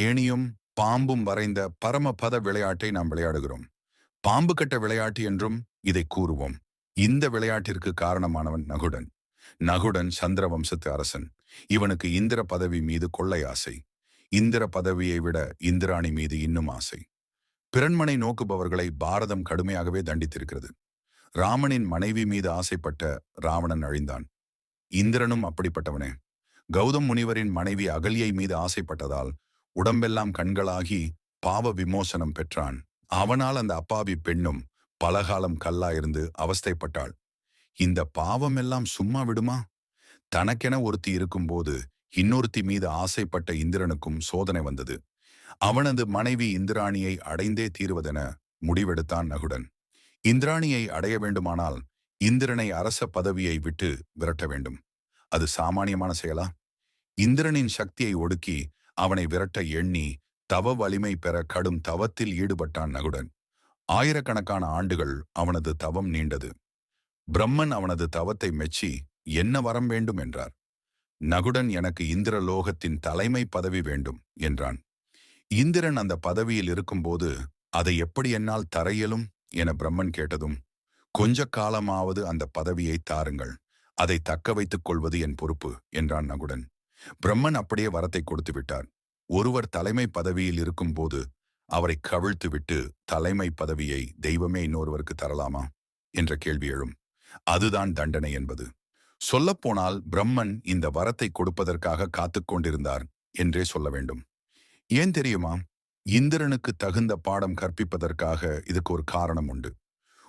ஏணியும் பாம்பும் வரைந்த பரமபத விளையாட்டை நாம் விளையாடுகிறோம். பாம்பு கட்ட விளையாட்டு என்றும் இதை கூறுவோம். இந்த விளையாட்டிற்கு காரணமானவன் நகுடன். நகுடன் சந்திர வம்சத்து அரசன். இவனுக்கு இந்திர பதவி மீது கொள்ளை ஆசை. இந்திர பதவியை விட இந்திராணி மீது இன்னும் ஆசை. பிறன்மனை நோக்குபவர்களை பாரதம் கடுமையாகவே தண்டித்திருக்கிறது. ராமனின் மனைவி மீது ஆசைப்பட்ட ராவணன் அழிந்தான். இந்திரனும் அப்படிப்பட்டவனே. கௌதம் முனிவரின் மனைவி அகல்யை மீது ஆசைப்பட்டதால் உடம்பெல்லாம் கண்களாகி பாவ விமோசனம் பெற்றான். அவனால் அந்த அப்பாவி பெண்ணும் பலகாலம் கல்லாயிருந்து அவஸ்தைப்பட்டாள். இந்த பாவம் எல்லாம் சும்மா விடுமா? தனக்கென ஒருத்தி இருக்கும்போது இன்னொருத்தி மீது ஆசைப்பட்ட இந்திரனுக்கும் சோதனை வந்தது. அவனது மனைவி இந்திராணியை அடைந்தே தீருவதென முடிவெடுத்தான் நகுடன். இந்திராணியை அடைய வேண்டுமானால் இந்திரனை அரச பதவியை விட்டு விரட்ட வேண்டும். அது சாமானியமான செயலா? இந்திரனின் சக்தியை ஒடுக்கி அவனை விரட்ட எண்ணி தவ வலிமை பெற கடும் தவத்தில் ஈடுபட்டான் நகுடன். ஆயிரக்கணக்கான ஆண்டுகள் அவனது தவம் நீண்டது. பிரம்மன் அவனது தவத்தை மெச்சி என்ன வரம் வேண்டும்? என்றார். நகுடன் எனக்கு இந்திரலோகத்தின் தலைமை பதவி வேண்டும் என்றான். இந்திரன் அந்த பதவியில் இருக்கும்போது அதை எப்படி என்னால் தரையலும் என பிரம்மன் கேட்டதும் கொஞ்ச காலமாவது அந்த பதவியை தாருங்கள். அதை தக்க வைத்துக் கொள்வது என் பொறுப்பு என்றான் நகுடன். பிரம்மன் அப்படியே வரத்தை கொடுத்து விட்டார். ஒருவர் தலைமை பதவியில் இருக்கும்போது அவரை கவிழ்த்து விட்டு தலைமை பதவியை தெய்வமே இன்னொருவருக்கு தரலாமா? என்ற கேள்வி எழும். அதுதான் தண்டனை என்பது. சொல்லப்போனால் பிரம்மன் இந்த வரத்தை கொடுப்பதற்காக காத்துக் கொண்டிருந்தார் என்றே சொல்ல வேண்டும். ஏன் தெரியுமா? இந்திரனுக்கு தகுந்த பாடம் கற்பிப்பதற்காக இதுக்கு ஒரு காரணம் உண்டு.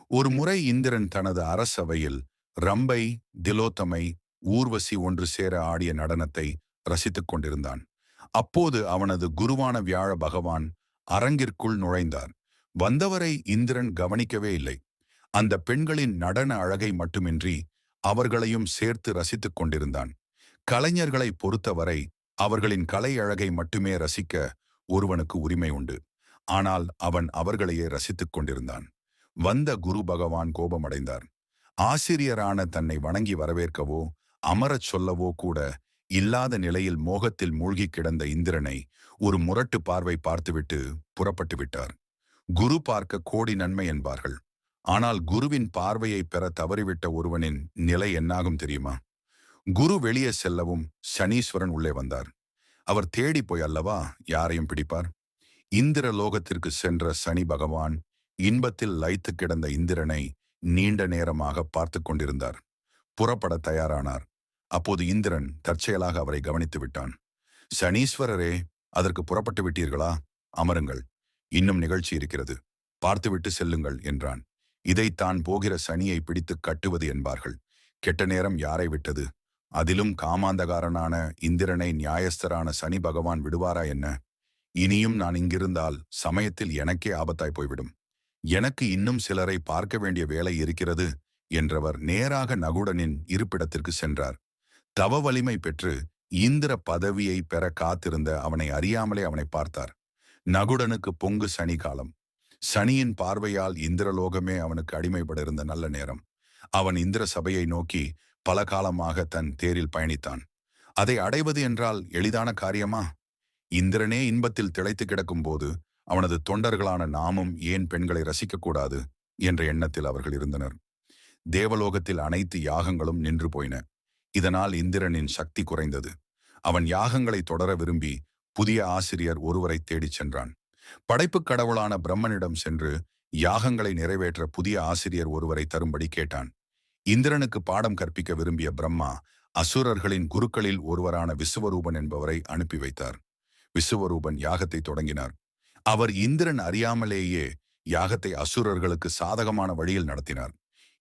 ஒரு முறை இந்திரன் தனது அரசவையில் ரம்பை திலோத்தமை ஊர்வசி ஒன்று சேர ஆடிய நடனத்தை ரசித்துக் கொண்டிருந்தான். அப்போது அவனது குருவான வியாழ பகவான் அரங்கிற்குள் நுழைந்தார். வந்தவரை இந்திரன் கவனிக்கவே இல்லை. அந்த பெண்களின் நடன அழகை மட்டுமின்றி அவர்களையும் சேர்த்து ரசித்துக் கொண்டிருந்தான். கலைஞர்களை பொறுத்தவரை அவர்களின் கலை அழகை மட்டுமே ரசிக்க ஒருவனுக்கு உரிமை உண்டு. ஆனால் அவன் அவர்களையே ரசித்துக் கொண்டிருந்தான். வந்த குரு பகவான் கோபமடைந்தார். ஆசிரியரான தன்னை வணங்கி வரவேற்கவோ அமரச் சொல்லவோ கூட இல்லாத நிலையில் மோகத்தில் மூழ்கி கிடந்த இந்திரனை ஒரு முரட்டு பார்வை பார்த்துவிட்டு புறப்பட்டு விட்டார். குரு பார்க்க கோடி நன்மை என்பார்கள். ஆனால் குருவின் பார்வையை பெற தவறிவிட்ட ஒருவனின் நிலை என்னாகும் தெரியுமா? குரு வெளியே செல்லவும் சனீஸ்வரன் உள்ளே வந்தார். அவர் தேடி போய் அல்லவா யாரையும் பிடிப்பார்? இந்திர லோகத்திற்கு சென்ற சனி பகவான் இன்பத்தில் லைத்து கிடந்த இந்திரனை நீண்ட நேரமாக பார்த்து கொண்டிருந்தார். புறப்பட தயாரானார். அப்போது இந்திரன் தற்செயலாக அவரை கவனித்து விட்டான். சனீஸ்வரரே அதற்கு புறப்பட்டு விட்டீர்களா? அமருங்கள். இன்னும் நிகழ்ச்சி இருக்கிறது. பார்த்துவிட்டு செல்லுங்கள் என்றான். இதைத்தான் போகிற சனியை பிடித்து கட்டுவது என்பார்கள். கெட்ட நேரம் யாரை விட்டது? அதிலும் காமாந்தகாரனான இந்திரனை நியாயஸ்தரான சனி பகவான் விடுவாரா என்ன? இனியும் நான் இங்கிருந்தால் சமயத்தில் எனக்கே ஆபத்தாய் போய்விடும். எனக்கு இன்னும் சிலரை பார்க்க வேண்டிய வேலை இருக்கிறது. என்றவர் நேராக நகுடனின் இருப்பிடத்திற்கு சென்றார். தவ வலிமை பெற்று இந்திர பதவியை பெற காத்திருந்த அவனை அறியாமலே அவனை பார்த்தார். நகுடனுக்கு பொங்கு சனி காலம். சனியின் பார்வையால் இந்திரலோகமே அவனுக்கு அடிமைப்படிருந்த நல்ல நேரம். அவன் இந்திர சபையை நோக்கி பல காலமாக தன் தேரில் பயணித்தான். அதை அடைவது என்றால் எளிதான காரியமா? இந்திரனே இன்பத்தில் திளைத்து கிடக்கும் போது அவனது தொண்டர்களான நாமும் ஏன் பெண்களை ரசிக்கக்கூடாது? என்ற எண்ணத்தில் அவர்கள் இருந்தனர். தேவலோகத்தில் அனைத்து யாகங்களும் நின்று போயின. இதனால் இந்திரனின் சக்தி குறைந்தது. அவன் யாகங்களை தொடர விரும்பி புதிய ஆசிரியர் ஒருவரை தேடிச் சென்றான். படைப்புக் கடவுளான பிரம்மனிடம் சென்று யாகங்களை நிறைவேற்ற புதிய ஆசிரியர் ஒருவரை தரும்படி கேட்டான். இந்திரனுக்கு பாடம் கற்பிக்க விரும்பிய பிரம்மா அசுரர்களின் குருக்களில் ஒருவரான விசுவரூபன் என்பவரை அனுப்பி வைத்தார். விசுவரூபன் யாகத்தை தொடங்கினார். அவர் இந்திரன் அறியாமலேயே யாகத்தை அசுரர்களுக்கு சாதகமான வழியில் நடத்தினார்.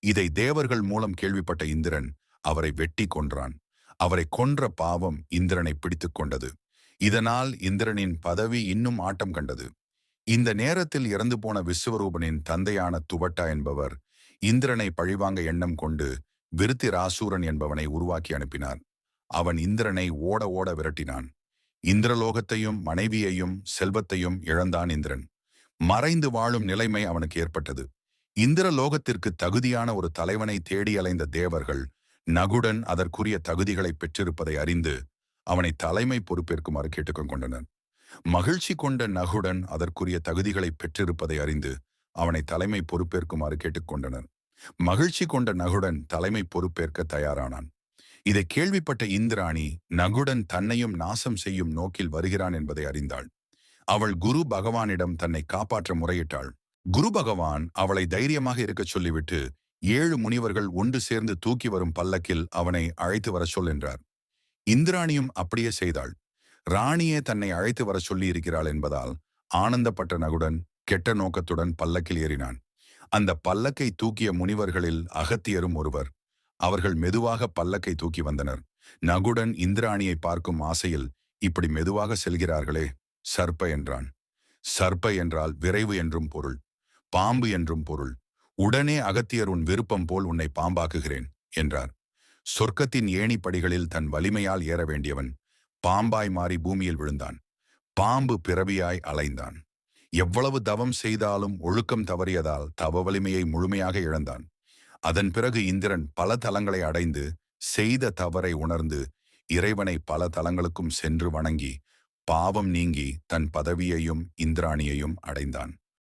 இதை தேவர்கள் மூலம் கேள்விப்பட்ட இந்திரன் அவரை வெட்டி கொன்றான். அவரை கொன்ற பாவம் இந்திரனை பிடித்துக் கொண்டது. இதனால் இந்திரனின் பதவி இன்னும் ஆட்டம் கண்டது. இந்த நேரத்தில் இறந்து போன விஸ்வரூபனின் தந்தையான துவட்டா என்பவர் இந்திரனை பழிவாங்க எண்ணம் கொண்டு விருத்தி ராசூரன் என்பவனை உருவாக்கி அனுப்பினார். அவன் இந்திரனை ஓட ஓட விரட்டினான். இந்திரலோகத்தையும் மனைவியையும் செல்வத்தையும் இழந்தான் இந்திரன். மறைந்து வாழும் நிலைமை அவனுக்கு ஏற்பட்டது. இந்திரலோகத்திற்கு தகுதியான ஒரு தலைவனை தேடி அலைந்த தேவர்கள் நகுடன் அதற்குரிய தகுதிகளை பெற்றிருப்பதை அறிந்து அவனை தலைமை பொறுப்பேற்குமாறு கேட்டுக்கொண்டனர் மகிழ்ச்சி கொண்ட நகுடன் அதற்குரிய தகுதிகளை பெற்றிருப்பதை அறிந்து அவனை தலைமை பொறுப்பேற்குமாறு கேட்டுக்கொண்டனர் மகிழ்ச்சி கொண்ட நகுடன் தலைமை பொறுப்பேற்க தயாரானான். இதை கேள்விப்பட்ட இந்திராணி நகுடன் தன்னையும் நாசம் செய்யும் நோக்கில் வருகிறான் என்பதை அறிந்தாள். அவள் குரு பகவானிடம் தன்னை காப்பாற்ற முறையிட்டாள். குரு பகவான் அவளை தைரியமாக இருக்கச் சொல்லிவிட்டு ஏழு முனிவர்கள் ஒன்று சேர்ந்து தூக்கி வரும் பல்லக்கில் அவனை அழைத்து வர சொல் என்றார். இந்திராணியும் அப்படியே செய்தாள். ராணியே தன்னை அழைத்து வர சொல்லி இருக்கிறாள் என்பதால் ஆனந்தப்பட்ட நகுடன் கெட்ட நோக்கத்துடன் பல்லக்கில் ஏறினான். அந்த பல்லக்கை தூக்கிய முனிவர்களில் அகத்தியரும் ஒருவர். அவர்கள் மெதுவாக பல்லக்கை தூக்கி வந்தனர். நகுடன் இந்திராணியை பார்க்கும் ஆசையில் இப்படி மெதுவாக செல்கிறார்களே சர்ப்ப என்றான். சர்ப்ப என்றால் விரைவு என்றும் பொருள். பாம்பு என்றும் பொருள். உடனே அகத்தியர் உன் விருப்பம் போல் உன்னை பாம்பாக்குகிறேன் என்றார். சொர்க்கத்தின் ஏணிப்படிகளில் தன் வலிமையால் ஏற வேண்டியவன் பாம்பாய் மாறி பூமியில் விழுந்தான். பாம்பு பிறவியாய் அலைந்தான். எவ்வளவு தவம் செய்தாலும் ஒழுக்கம் தவறியதால் தவ வலிமையை முழுமையாக இழந்தான். அதன் பிறகு இந்திரன் பல தலங்களை அடைந்து செய்த தவறை உணர்ந்து இறைவனை பல தலங்களுக்கும் சென்று வணங்கி பாவம் நீங்கி தன் பதவியையும் இந்திராணியையும் அடைந்தான்.